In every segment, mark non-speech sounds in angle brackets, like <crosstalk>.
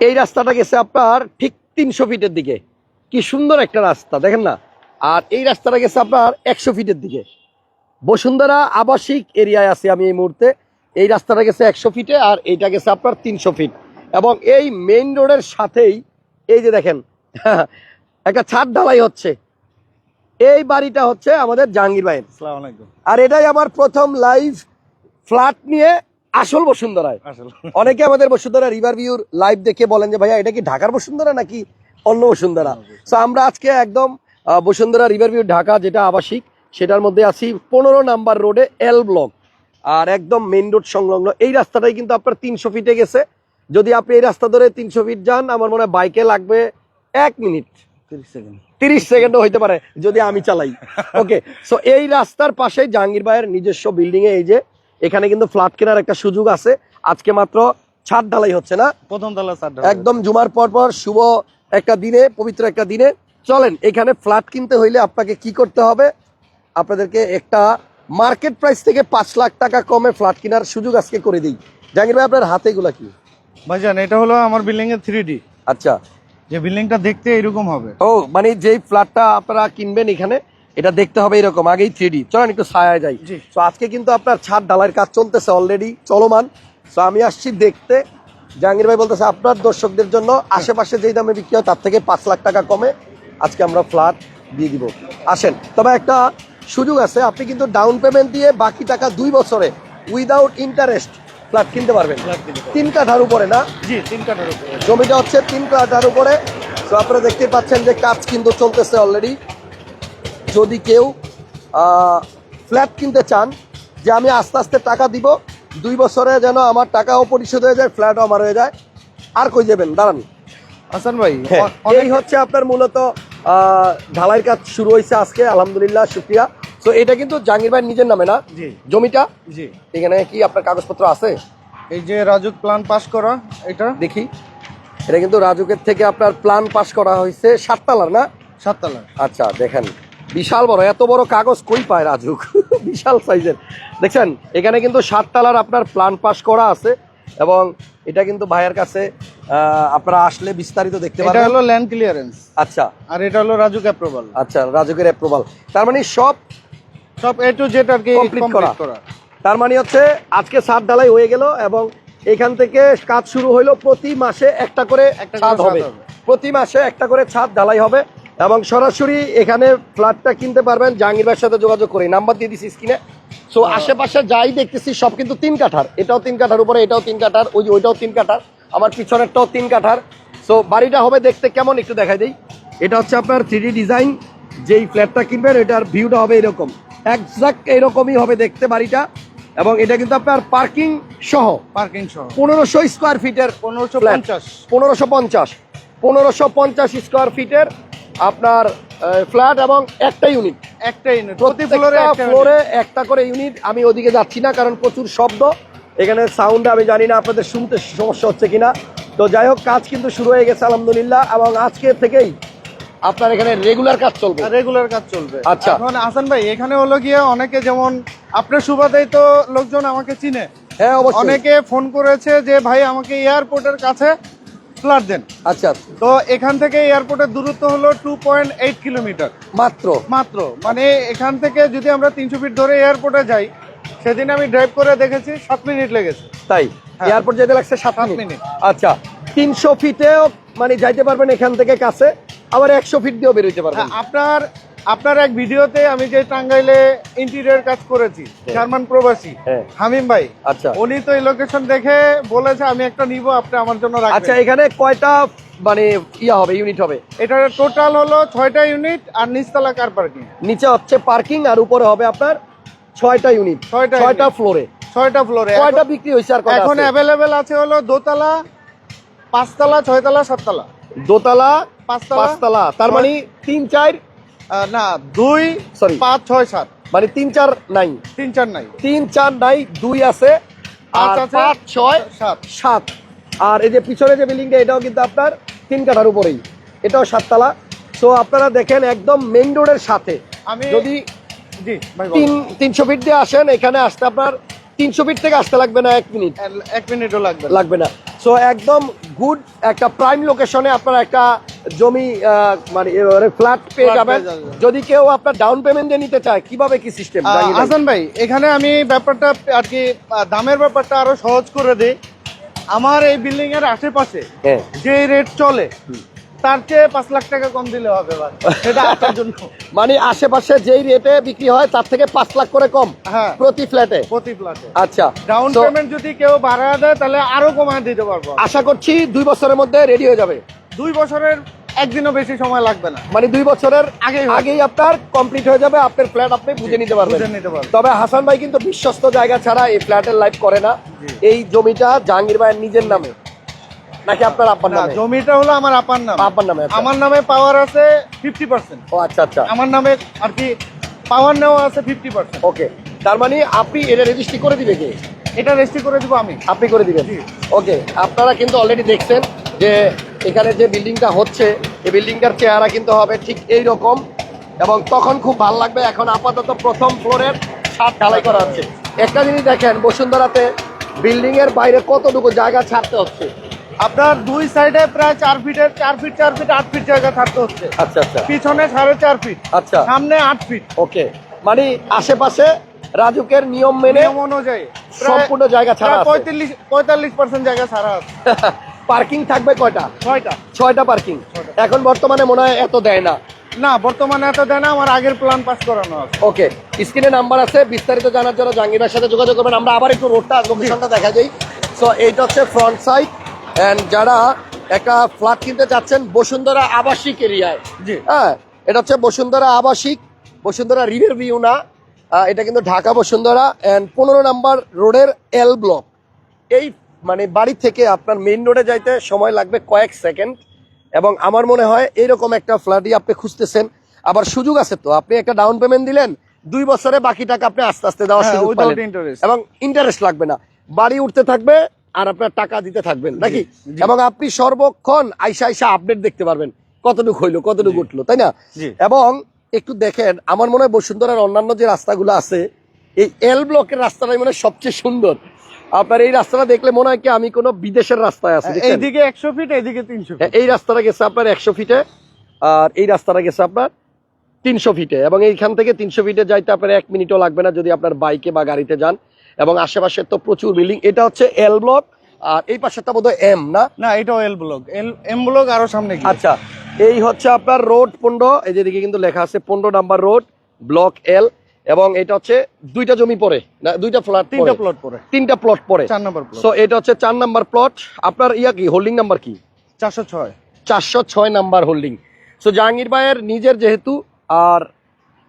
এই রাস্তাটা গেছে আপনার ঠিক তিনশো ফিটের দিকে। কি সুন্দর একটা রাস্তা দেখেন না? আর এই রাস্তাটা গেছে আপনার একশো ফিটের দিকে। বসুন্ধরা আবাসিক এরিয়ায় আছি আমি এই মুহূর্তে। এই রাস্তাটা গেছে একশো ফিটে আর এইটা গেছে আপনার তিনশো ফিট। এবং এই মেইন রোডের সাথেই এই যে দেখেন <laughs> একটা ছাদ ঢালাই হচ্ছে। এই বাড়িটা হচ্ছে আমাদের জাহাঙ্গীর ভাইয়ের। আর এটাই আমার প্রথম লাইভ ফ্ল্যাট নিয়ে আসল বসুন্ধরায়। অনেকে আমাদের বসুন্ধরা রিভার ভিউর লাইভ দেখে বলেন যে ভাইয়া এটা কি ঢাকার বসুন্ধরা নাকি অন্য বসুন্ধরা? তো আমরা আজকে একদম বসুন্ধরা রিভার ভিউ ঢাকা যেটা আবাসিক সেটার মধ্যে আছি পনেরো নাম্বার রোডে এল ব্লক আর একদম মেইন রোড সংলগ্ন এই রাস্তাটাই কিন্তু আপনার তিনশো ফিটে গেছে। যদি আপনি এই রাস্তা ধরে তিনশো ফিট যান আমার মনে হয় বাইকে লাগবে এক মিনিট তিরিশ সেকেন্ড তিরিশ সেকেন্ডও হইতে পারে যদি আমি চালাই। <laughs> ওকে সো এই রাস্তার পাশে জাহাঙ্গীর ভাইয়ের নিজস্ব বিল্ডিং এ এই যে এখানে কিন্তু ফ্ল্যাট কেনার একটা সুযোগ আছে। আজকে মাত্র ছাদ ঢালাই হচ্ছে না? প্রথম তলা চার একদম জুমার পর পর শুভ একটা দিনে পবিত্র একটা দিনে। চলেন এখানে ফ্ল্যাট কিনতে হইলে আপনাকে কি করতে হবে? আপনাদেরকে একটা মার্কেট প্রাইস থেকে পাঁচ লাখ টাকা কমে ফ্ল্যাট কেনার সুযোগ আজকে করে দিই। জাহাঙ্গীর ভাই আপনার হাতে এগুলা কি? ভাইজান এটা হলো আমার বিল্ডিং এর থ্রি ডি আচ্ছা। যে বিল্ডিংটা দেখতে এরকম হবে। ও মানে যেই ফ্ল্যাটটা আপনারা কিনবেন এখানে এটা দেখতে হবে এরকম আগেই থ্রি চলেন একটু ছায়া যাই। তো আজকে কিন্তু আপনার ছাদ ঢালাইয়ের কাজ চলতেছে অলরেডি চলমান। তো আমি আসছি দেখতে। জাহাঙ্গীর ভাই বলতেছে আপনার দর্শকদের জন্য আশেপাশে যেই দামে বিক্রি হয় তার থেকে পাঁচ লাখ টাকা কমে আজকে আমরা ফ্ল্যাট দিয়ে দিব। আসেন তবে একটা সুযোগ আছে আপনি কিন্তু ডাউন পেমেন্ট দিয়ে বাকি টাকা দুই বছরে উইদাউট ইন্টারেস্ট ফ্ল্যাট কিনতে পারবেন। তিন কাঠার উপরে না? জি তিন কাঠার উপরে। জমিটা হচ্ছে তিন কাঠার উপরে। তো আপনারা দেখতে পাচ্ছেন যে কাজ কিন্তু চলতেছে অলরেডি যদি কেউ ফ্ল্যাট কিনতে চান যে আমি আস্তে আস্তে টাকা দিব দুই বছরে যেন আমার টাকাও পরিশোধ হয়ে যায় ফ্ল্যাটও আমার হয়ে যায় আর কই যাবেন? দাঁড়ান। হাসান ভাই হ্যাঁ, এই হচ্ছে আপনার মূলত ঢালাইয়ের কাজ শুরু হয়েছে আজকে আলহামদুলিল্লাহ শুক্রিয়া। তো এটা কিন্তু জাহাঙ্গীর ভাই নিজের নামে না? জমিটা? জি। এখানে কি আপনার কাগজপত্র আছে? এই যে রাজুক প্ল্যান পাস করা এটা? দেখি। এটা কিন্তু রাজুকের থেকে আপনার প্ল্যান পাস করা হয়েছে সাততলার না? সাততলা আচ্ছা দেখেন। বিশাল বড় এত বড় কাগজ কই পায় রাজুক? <laughs> বিশাল সাইজের। দেখছেন এখানে কিন্তু সাততলার আপনার প্ল্যান পাস করা আছে এবং এটা কিন্তু ভাইয়ের কাছে আপনারা আসলে বিস্তারিত দেখতে এটা হলো ল্যান্ড ক্লিয়ারেন্স আচ্ছা। আর এটা হলো রাজুক অ্যাপ্রুভাল আচ্ছা রাজুকের অ্যাপ্রুভাল তার মানে সব সব এ টু জেড আর কি কমপ্লিট করা। তার মানে হচ্ছে আজকে ছাদ ঢালাই হয়ে গেল এবং এখান থেকে কাজ শুরু হইল প্রতি মাসে একটা করে একটা ছাদ হবে। প্রতি মাসে একটা করে ছাদ ঢালাই হবে। এবং সরাসরি এখানে ফ্ল্যাটটা কিনতে পারবেন জাহাঙ্গীর সাথে যোগাযোগ করে। নাম্বার দিয়ে দিছি স্ক্রিনে সো আশেপাশে যাই দেখতেছি সব কিন্তু তিন কাঠার। এটাও তিন কাঠার উপরে এটাও তিন কাঠার ওই যে ওইটাও তিন কাঠার। আমার পিছনেরটাও তিন কাঠার। সো বাড়িটা হবে দেখতে কেমন একটু দেখাই দিই। এটা হচ্ছে আপনার থ্রি ডিজাইন যেই ফ্ল্যাটটা কিনবেন এটার ভিউটা হবে এরকম। একজাক্ট এরকমই হবে দেখতে বাড়িটা। এবং এটা কিন্তু আপনার পার্কিং সহ। পার্কিং সহ। পনেরোশো স্কোয়ার ফিটের পনেরোশো। পঞ্চাশ। পনেরোশো পঞ্চাশ। পনেরোশো পঞ্চাশ স্কোয়ার ফিটের আপনার ফ্ল্যাট এবং একটা ইউনিট একটা ইউনিট প্রতি ফ্লোরে একটা ফ্লোরে একটা করে ইউনিট আমি ওদিকে যাচ্ছি না কারণ প্রচুর শব্দ। এখানে সাউন্ড আমি জানি না আপনাদের শুনতে সমস্যা হচ্ছে কিনা। তো যাই হোক কাজ কিন্তু শুরু হয়ে গেছে আলহামদুলিল্লাহ। এবং আজকে থেকেই আপনার এখানে রেগুলার কাজ চলবে। রেগুলার কাজ চলবে। আচ্ছা। এখন হাসান ভাই এখানে হলো গিয়ে অনেকে যেমন আপনার সুবাদেই তো লোকজন আমাকে চিনে। হ্যাঁ অবশ্যই। অনেকে ফোন করেছে যে ভাই আমাকে এয়ারপোর্টের কাছে ফ্ল্যাট দেন। আচ্ছা। তো এখান থেকে এয়ারপোর্টের দূরত্ব হলো টু পয়েন্ট এইট কিলোমিটার মাত্র? মাত্র। মানে এখান থেকে যদি আমরা তিনশো ফিট ধরে এয়ারপোর্টে যাই সেদিন আমি ড্রাইভ করে দেখেছি সাত মিনিট লেগেছে। তাই? হ্যাঁ। এয়ারপোর্ট যেতে লাগছে সাত মিনিট। আচ্ছা তিনশো ফিটেও মানে যাইতে পারবেন এখান থেকে কাছে আবার একশো ফিট দিয়েও বেরোতে পারবেন। হ্যাঁ, আপনার আপনার এক ভিডিওতে আমি যে টাঙ্গাইলে ইন্টেরিয়র কাজ করেছি জার্মান প্রবাসী হ্যাঁ। হামিম ভাই আচ্ছা। উনি তো এই লোকেশন দেখে বলেছে আমি একটা নিব আপনি আমার জন্য আচ্ছা এখানে কয়টা মানে ইয়া হবে ইউনিট হবে? এটা টোটাল হলো ছয়টা ইউনিট আর নিচতলা কার পার্কিং নিচে হচ্ছে পার্কিং আর উপরে হবে আপনার ছয়টা ইউনিট ছয়টা ছয়টা। ফ্লোরে ছয়টা ফ্লোরে কয়টা বিক্রি হয়েছে আর এখন? অ্যাভেলেবেল আছে হলো দোতলা পাঁচতলা ছয়তলা সাততলা। দোতলা পাঁচতলা। পাঁচতলা। তার মানে তিন চার না দুই Sorry। পাঁচ ছয় সাত। মানে তিন চার নাই। তিন চার নাই। তিন চার নাই দুই আছে। আর পাঁচ ছয় সাত। সাত। আর এই যে পিছনে যে বিল্ডিংটা এটাও কিন্তু আপনার তিন কাঠার উপরেই। এটাও সাততলা। সো আপনারা দেখেন একদম মেইন রোডের সাথে। আমি যদি তিন তিনশো ফিট দিয়ে আসেন এখানে আসতে আপনার তিনশো ফিট থেকে আসতে লাগবে না এক মিনিট এক মিনিটও লাগবে লাগবে না। সো একদম গুড একটা প্রাইম লোকেশনে আপনারা একটা জমি মানে ফ্ল্যাট পেয়ে যাবেন। যদি কেউ আপনার ডাউন পেমেন্ট দিয়ে নিতে চায় কীভাবে কি সিস্টেম আসান হাসান ভাই এখানে আমি ব্যাপারটা আর কি দামের ব্যাপারটা আরও সহজ করে দিই। আমার এই বিল্ডিং এর আশেপাশে হ্যাঁ। যে রেট চলে তার চেয়ে পাঁচ লাখ টাকা কম দিলে হবে সেটা আপনার জন্য। <laughs> মানে আশেপাশে যেই রেটে বিক্রি হয় তার থেকে পাঁচ লাখ করে কম হ্যাঁ। প্রতি ফ্ল্যাটে প্রতি ফ্ল্যাটে আচ্ছা ডাউন পেমেন্ট যদি কেউ বাড়া দেয় তাহলে আরও কমায় দিতে পারব। আশা করছি দুই বছরের মধ্যে রেডি হয়ে যাবে। দুই বছরের একদিনও বেশি সময় লাগবে না। মানে দুই বছরের আগেই হয়ে। আগেই আপনার কমপ্লিট হয়ে যাবে আপনার ফ্ল্যাট আপনি বুঝে নিতে পারবেন। নিতে পারব তবে হাসান ভাই কিন্তু বিশ্বস্ত জায়গা ছাড়া এই ফ্ল্যাটের লাইফ করে না। এই জমিটা জাহাঙ্গীর ভাইয়ের নিজের নামে। নাকি আপনার আব্বার নামে? জমিটা হলো আমার আপার নাম। আব্বার নামে আচ্ছা। আমার নামে পাওয়ার আছে ফিফটি পার্সেন্ট ও আচ্ছা আচ্ছা। আমার নামে আর কি পাওয়ার নেওয়া আছে ফিফটি পার্সেন্ট ওকে তার মানে আপনি এটা রেজিস্ট্রি করে দিবে কে? এটা রেজিস্ট্রি করে দিব আমি। আপনি করে দিবেন। ওকে আপনারা কিন্তু অলরেডি দেখছেন যে এখানে যে বিল্ডিংটা হচ্ছে এই বিল্ডিংটার চেহারা কিন্তু হবে ঠিক এই রকম এবং তখন খুব ভালো লাগবে। এখন আপাতত প্রথম ফ্লোরের ছাদ ঢালাই করা হচ্ছে। একটা জিনিস দেখেন বসুন্ধরাতে বিল্ডিং এর বাইরে কতটুকু জায়গা ছাড়তে হচ্ছে? আপনার দুই সাইডে প্রায় চার ফিটের চার ফিট চার ফিট আট ফিট জায়গা থাকতে হচ্ছে। আচ্ছা আচ্ছা। পিছনে সাড়ে চার ফিট আচ্ছা। সামনে আট ফিট ওকে। মানে আশেপাশে রাজুকের নিয়ম মেনে নিয়ম অনুযায়ী। সম্পূর্ণ জায়গা ছাড়া পঁয়তাল্লিশ পঁয়তাল্লিশ পার্সেন্ট জায়গা ছাড়া আছে। <laughs> পার্কিং থাকবে কয়টা? ছয়টা। ছয়টা পার্কিং। এখন বর্তমানে মনে হয় এত দেয় না। না বর্তমানে এত দেয় না আমার আগের প্ল্যান পাস করানো আছে। ওকে স্ক্রিনে নাম্বার আছে বিস্তারিত জানার জন্য জাহাঙ্গীরের সাথে যোগাযোগ করবেন। আমরা আবার একটু রোডটা লোকেশনটা দেখা যাই সো এইটা হচ্ছে ফ্রন্ট সাইড যারা একটা ফ্ল্যাট কিনতে চাচ্ছেন বসুন্ধরা আবাসিক এরিয়ায় হ্যাঁ এটা হচ্ছে বসুন্ধরা আবাসিক বসুন্ধরা রিভার ভিউ না। এটা কিন্তু ঢাকা বসুন্ধরা। এন্ড পনেরো নাম্বার রোডের এল ব্লক এই মানে বাড়ি থেকে আপনার মেইন রোডে যাইতে সময় লাগবে কয়েক সেকেন্ড এবং আমার মনে হয় এইরকম একটা ফ্ল্যাটই আপনি খুঁজতেছেন। আবার সুযোগ আছে তো আপনি একটা ডাউন পেমেন্ট দিলেন দুই বছরে বাকি টাকা আপনি আস্তে আস্তে দেওয়ার হ্যাঁ। এবং ইন্টারেস্ট লাগবে না। বাড়ি উঠতে থাকবে আর আপনার টাকা দিতে থাকবেন নাকি। এবং আপনি সর্বক্ষণ আইসা আইসা আপডেট দেখতে পারবেন কতটুকু হইল কতটুকু উঠল তাই না? এবং একটু দেখেন আমার মনে হয় বসুন্ধরার অন্যান্য যে রাস্তাগুলো আছে এই এল ব্লকের রাস্তাটাই মনে সবচেয়ে সুন্দর। আপনার এই রাস্তাটা দেখলে মনে হয় কি আমি কোনো বিদেশের রাস্তায় আছি এইদিকে একশো ফিট এইদিকে তিনশো ফিট এই রাস্তাটা গেছে আপনার একশো ফিটে আর এই রাস্তাটা গেছে আপনার তিনশো ফিটে এবং এইখান থেকে তিনশো ফিটে যাইতে আপনার এক মিনিটও লাগবে না যদি আপনার বাইকে বা গাড়িতে যান। এবং আশেপাশে তো প্রচুর বিল্ডিং। এটা হচ্ছে এল ব্লক আর এই পাশেরটা বোধ হয় এম না? না এটাও L block L M block আরও সামনে আচ্ছা এই হচ্ছে আপনার রোড পনেরো এই যেদিকে কিন্তু লেখা আছে পনেরো নাম্বার রোড ব্লক এল এবং এটা হচ্ছে দুইটা জমি পরে না দুইটা ফ্ল্যাট তিনটা প্লট পরে তিনটা প্লট পরে চার নাম্বার সো এটা হচ্ছে চার নাম্বার প্লট আপনার ইয়া কি হোল্ডিং নাম্বার কি? চারশো ছয়। চারশো ছয় নাম্বার হোল্ডিং সো জাহাঙ্গীর ভাইয়ের নিজের যেহেতু আর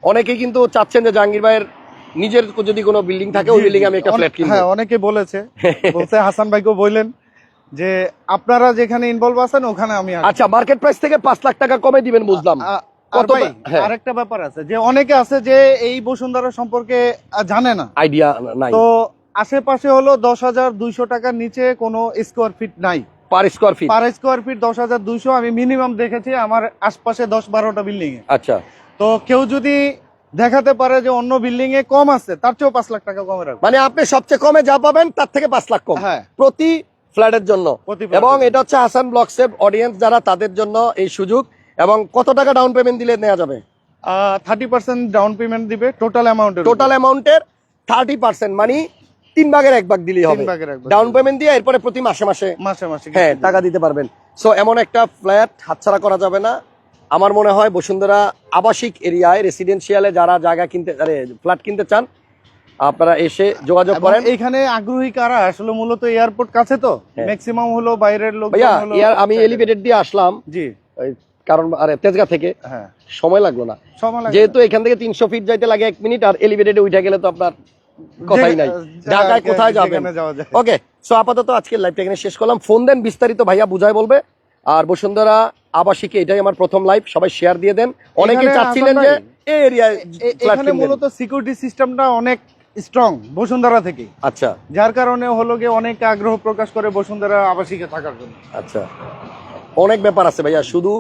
অনেকেই কিন্তু চাচ্ছেন যে জাহাঙ্গীর ভাইয়ের নিজের যদি কোনো বিল্ডিং থাকে ওই বিল্ডিং আমি একটা ফ্ল্যাট কিনবো। হ্যাঁ অনেকে বলেছে। <laughs> বলছে হাসান ভাইকেও বললেন যে আপনারা যেখানে ইনভলভ আছেন ওখানে আমি। আচ্ছা মার্কেট প্রাইস থেকে পাঁচ লাখ টাকা কমে দিবেন বুঝলাম। হ্যাঁ। আরেকটা ব্যাপার আছে যে অনেকে আছে যে এই বসুন্ধরা সম্পর্কে জানে না। আইডিয়া নাই। তো আশেপাশে হলো দশ হাজার দুইশো টাকার নিচে কোনো স্কোয়ার ফিট নাই। Per square feet per square feet দশ হাজার দুইশো আমি মিনিমাম দেখেছি আমার আশপাশে দশ বারোটা বিল্ডিং এ। আচ্ছা। তো কেউ যদি দেখাতে পারে যে অন্য বিল্ডিং এ কম আছে তার চেয়েও পাঁচ লাখ টাকা কমে রাখবে। মানে আপনি সবচেয়ে কমে যা পাবেন তার থেকে পাঁচ লাখ কম। হ্যাঁ। প্রতি ফ্ল্যাটের জন্য। এবং এটা হচ্ছে হাসান ব্লক সেভ অডিয়েন্স যারা তাদের জন্য এই সুযোগ। এবং কত টাকা ডাউন পেমেন্ট দিলে নেওয়া যাবে? থার্টি পার্সেন্ট ডাউন পেমেন্ট দিবে টোটাল অ্যামাউন্টের টোটাল অ্যামাউন্টের থার্টি পার্সেন্ট মানে তিন ভাগের এক ভাগ দিলেই হবে। ডাউন পেমেন্ট দিয়ে এরপরে প্রতি মাসে মাসে মাসে মাসে হ্যাঁ টাকা দিতে পারবেন। সো এমন একটা ফ্ল্যাট হাতছাড়া করা যাবে না। আমার মনে হয় বসুন্ধরা আবাসিক এরিয়ায় রেসিডেন্সিয়ালে যারা জায়গা কিনতে আরে ফ্ল্যাট কিনতে চান আপনারা এসে যোগাযোগ করেন। এখানে আগ্রহী কারা? আসলে মূলত এয়ারপোর্ট কাছে তো। ম্যাক্সিমাম হলো বাইরের লোক আমি এলিভেটেড দিয়ে আসলাম। জি। কারণ আরে তেজগা থেকে। হ্যাঁ। সময় লাগল না। সময় যেহেতু এখান থেকে তিনশো ফিট যাইতে লাগে এক মিনিট আর এলিভেটেডে উঠে গেলে তো আপনার কথাই নাই। ঢাকায় কোথায় যাবেন। ওকে সো আপাতত আজকের লাইভটা এখানে শেষ করলাম। ফোন দেন বিস্তারিত ভাইয়া বুঝাই বলবে। আর বসুন্ধরা আবাসিকে এটাই আমার প্রথম লাইভ সবাই শেয়ার দিয়ে দেন। অনেকে চাচ্ছিলেন যে এই এরিয়ায় এখানে মূলত সিকিউরিটি সিস্টেমটা অনেক স্ট্রং বসুন্ধরা থেকে। আচ্ছা। যার কারণে হলো গিয়ে অনেক আগ্রহ প্রকাশ করে বসুন্ধরা আবাসিকে থাকার জন্য। আচ্ছা। অনেক ব্যাপার আছে ভাইয়া শুধু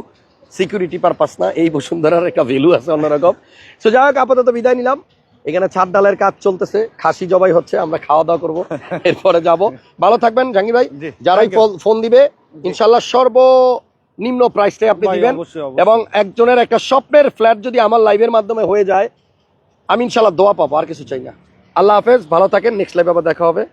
সিকিউরিটি পারপাস না এই বসুন্ধরার একটা ভ্যালু আছে অন্যরকম। সো যাই হোক আপাতত বিদায় নিলাম। এখানে ছাদ ডালের কাজ চলতেছে খাসি জবাই হচ্ছে আমরা খাওয়া দাওয়া করব <laughs> এরপরে যাব। ভালো থাকবেন জাহাঙ্গীর ভাই। যারাই ফোন দিবে ইনশাল্লাহ সর্ব সর্বনিম্ন প্রাইসটাই আপনি দিবেন। এবং একজনের একটা স্বপ্নের ফ্ল্যাট যদি আমার লাইভের মাধ্যমে হয়ে যায় আমি ইনশাল্লাহ দোয়া পাবো আর কিছু চাই না। আল্লাহ হাফেজ ভালো থাকেন নেক্সট লাইভে আবার দেখা হবে।